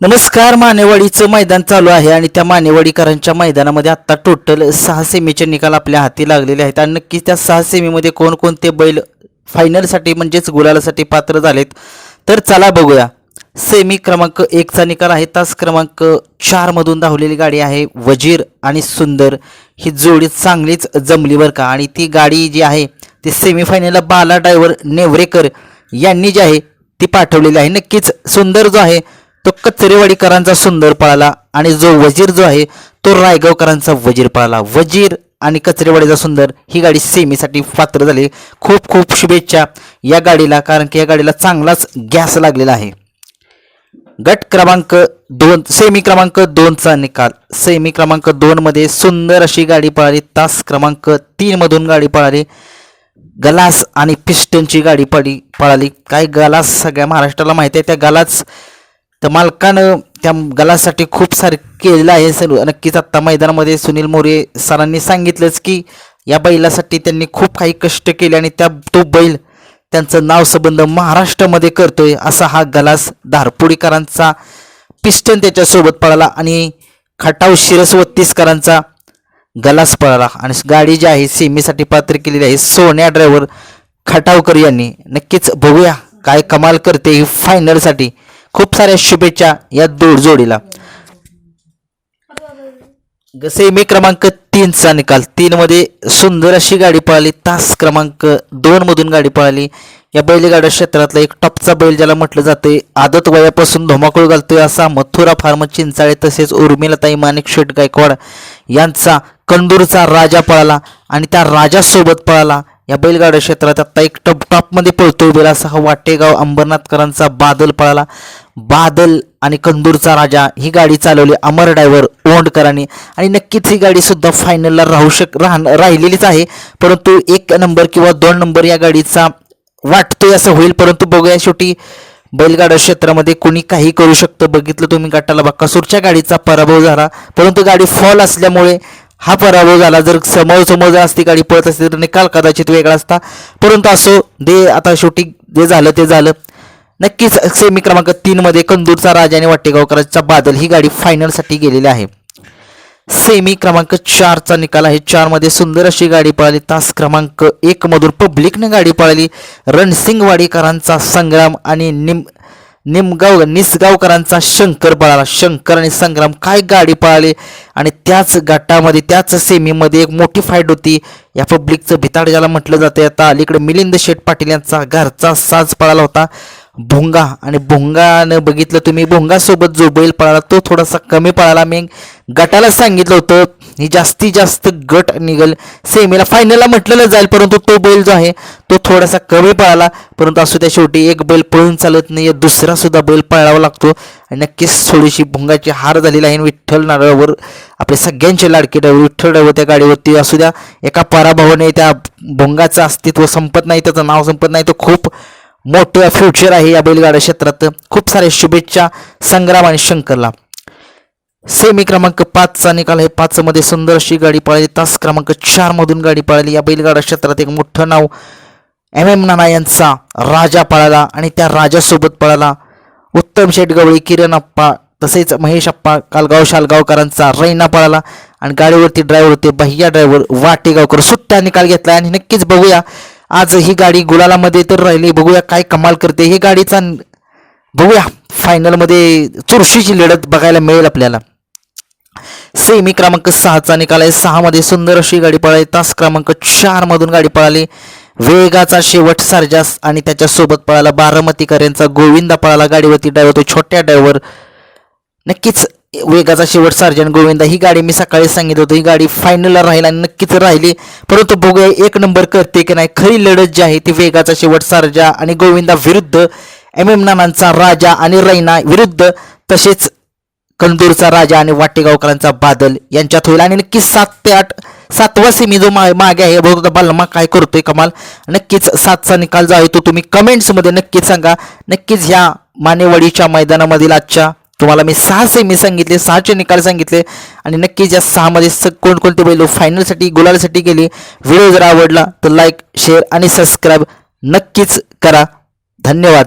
नमस्कार मानेवाडीचं मैदान चालू आहे आणि त्या मानेवाडीकरांच्या मैदानामध्ये आत्ता टोटल सहा सेमीचे निकाल आपल्या हाती लागलेले आहेत. आणि नक्कीच त्या सहा सेमीमध्ये कोणकोणते बैल फायनलसाठी म्हणजेच गुलालासाठी पात्र झालेत. तर चला बघूया. सेमी क्रमांक एकचा निकाल आहे. तास क्रमांक चारमधून धावलेली गाडी आहे वजीर आणि सुंदर. ही जोडी चांगलीच जमली बरं का? आणि ती गाडी जी आहे ती सेमीफायनलला बाला ड्रायव्हर नेवरेकर यांनी जी आहे ती पाठवलेली आहे. नक्कीच सुंदर जो आहे तो कचरेवाडीकरांचा सुंदर पळाला आणि जो वजीर जो आहे तो रायगावकरांचा वजीर पळाला. वजीर आणि कचरेवाडीचा सुंदर ही गाडी सेमीसाठी पात्र झाली. खूप खूप शुभेच्छा या गाडीला कारण की या गाडीला चांगलाच गॅस लागलेला आहे. गट क्रमांक दोन सेमी क्रमांक दोनचा निकाल. सेमी क्रमांक दोनमध्ये सुंदर अशी गाडी पळाली. तास क्रमांक तीनमधून गाडी पळाली. गलास आणि पिस्टनची गाडी पडी पळाली. काय गलास सगळ्या महाराष्ट्राला माहिती आहे त्या गलास तर मालकानं त्या गलासाठी खूप सारे केलेलं आहे सर नक्कीच आत्ता मैदानामध्ये सुनील मोरे सरांनी सांगितलंच की या बैलासाठी त्यांनी खूप काही कष्ट केले आणि त्या तो बैल त्यांचं नाव संबंध महाराष्ट्रामध्ये करतोय असा हा गलास धारपुडीकरांचा पिस्टन त्याच्यासोबत पळाला आणि खटाव शिरसवत्तीसकरांचा गलास पळाला. आणि गाडी जी आहे सेमीसाठी पात्र केलेली आहे सोन्या ड्रायव्हर खटावकर यांनी. नक्कीच बघूया काय कमाल करते ही फायनलसाठी खूप साऱ्या शुभेच्छा या दोड जोडीला. ग- क्रमांक तीनचा निकाल. तीनमध्ये सुंदर अशी गाडी पळाली तास क्रमांक दोन मधून गाडी पळाली. या बैलगाड्या क्षेत्रातला एक टॉपचा बैल ज्याला म्हटलं जाते आदत वयापासून धुमाकूळ घालतोय असा मथुरा फार्म चिंचाळे तसेच उर्मिलाताई माणिक शेट गायकवाड यांचा कंदूरचा राजा पळाला आणि त्या राजासोबत पळाला. या बैलगाड्या क्षेत्रात आता एक टॉप टॉपमध्ये पळतोय बैल असा हा वाटेगाव अंबरनाथकरांचा बादल पळाला. बादल आणि कंदूरचा राजा ही गाडी चालवली. अमर ड्रायव्हर ओंडकरांनी. आणि नक्कीच ही गाडी सुद्धा फायनलला राहू शक राहण राहिलेलीच आहे. परंतु एक नंबर किंवा दोन नंबर या गाडीचा वाटतोय असं होईल. परंतु बघूया शेवटी बैलगाडा क्षेत्रामध्ये कोणी काही करू शकतं. बघितलं तुम्ही गटाला बक्कासूरच्या गाडीचा पराभव झाला. परंतु गाडी फॉल असल्यामुळे हा पराभव झाला. जर समोर समोर जर असती गाडी पळत असते तर निकाल कदाचित वेगळा असता. परंतु असो दे आता शेवटी जे झालं ते झालं. नक्कीच सेमी क्रमांक तीनमध्ये कंदूरचा राजा आणि वाटेगावकरांचा बादल ही गाडी फायनलसाठी गेलेली आहे. सेमी क्रमांक चारचा निकाल आहे. चारमध्ये सुंदर अशी गाडी पळाली. तास क्रमांक एक मधून पब्लिकने गाडी पळाली. रणसिंगवाडीकरांचा संग्राम आणि निम निमगाव निसगावकरांचा शंकर पळाला. शंकर आणि संग्राम काय गाडी पळाली? आणि त्याच गटामध्ये त्याच सेमीमध्ये एक मोठी फाईट होती. या पब्लिकचं भिताड ज्याला म्हटलं जातं आता अलीकडे मिलिंद शेठ पाटील यांचा घरचा साज पळाला होता. भुंगा आणि भुंगानं बघितलं तुम्ही भुंगासोबत जो बैल पळाला तो थोडासा कमी पळाला. मी गटाला सांगितलं होतं ही जास्तीत जास्त गट निघेल. सेमीला फायनलला म्हटलेलं जाईल परंतु तो बैल जो आहे तो थोडासा कमी पळाला. परंतु असू त्या शेवटी एक बैल पळून चालत नाही दुसरा सुद्धा बैल पळावा लागतो. आणि नक्कीच थोडीशी भुंगाची हार झालेली आहे आणि विठ्ठल नारळावर. आपले सगळ्यांचे लाडके ड्रायव्हर विठ्ठल ड्रायव्हर त्या गाडीवरती असू द्या. एका पराभवाने त्या भुंगाचं अस्तित्व संपत नाही त्याचं नाव संपत नाही. तो खूप मोठं फ्युचर आहे या बैलगाड्या क्षेत्रात. खूप साऱ्या शुभेच्छा संग्राम आणि शंकरला. सेमी क्रमांक पाचचा निकाल आहे. पाचमध्ये सुंदर अशी गाडी पळाली. तास क्रमांक चारमधून गाडी पळाली. या बैलगाडा क्षेत्रात एक मोठं नाव एम एम नाना यांचा राजा पळाला आणि त्या राजासोबत पळाला. उत्तम शेठ गवळी किरण अप्पा तसेच महेश अप्पा कालगाव शालगावकरांचा रैना पळाला आणि गाडीवरती ड्रायव्हर होते भैया ड्रायव्हर वाटेगावकर सुट्टा निकाल घेतला आणि नक्कीच बघूया. आज ही गाडी गुलालामध्ये तर राहिली. बघूया काय कमाल करते. ही गाडीचा बघूया. फायनलमध्ये चुरशीची लढत बघायला मिळेल आपल्याला. सेमी क्रमांक सहाचा निकाल आहे. सहामध्ये सुंदर अशी गाडी पळाली. तास क्रमांक चारमधून गाडी पळाली. वेगाचा शेवट सर्जास आणि त्याच्यासोबत पळाला बारामतीकर यांचा गोविंदा पळाला. गाडीवरती ड्रायव्हर तो छोट्या ड्रायव्हर नक्कीच वेगाचा शेवट सार्जन गोविंदा ही गाडी मी सकाळी सांगितलं होतं ही गाडी फायनलला राहील आणि नक्कीच राहिली. परंतु बघूया एक नंबर करते की नाही. खरी लढत जी आहे ती वेगाचा शेवट सार्जा आणि गोविंदा विरुद्ध एम एम नानांचा राजा आणि रैना विरुद्ध तसेच कंदूरचा राजा आणि वाटेगावकरांचा बादल यांच्यात होईल. आणि नक्कीच सात ते आठ सातवा सेमी जो मा मागे आहे बघतो बालमा काय करतोय कमाल. नक्कीच सातचा निकाल जो आहे तो तुम्ही कमेंट्समध्ये नक्कीच सांगा. नक्कीच ह्या मानेवाडीच्या मैदानामधील आजच्या तुम्हाला मी सहा सेमी सांगितले सहाचे निकाल सांगितले आणि नक्कीच या सहामध्ये स कोणकोणते बैल फायनलसाठी गुलालसाठी गेली व्हिडिओ जर आवडला तर लाईक शेअर आणि सबस्क्राईब नक्कीच करा. धन्यवाद.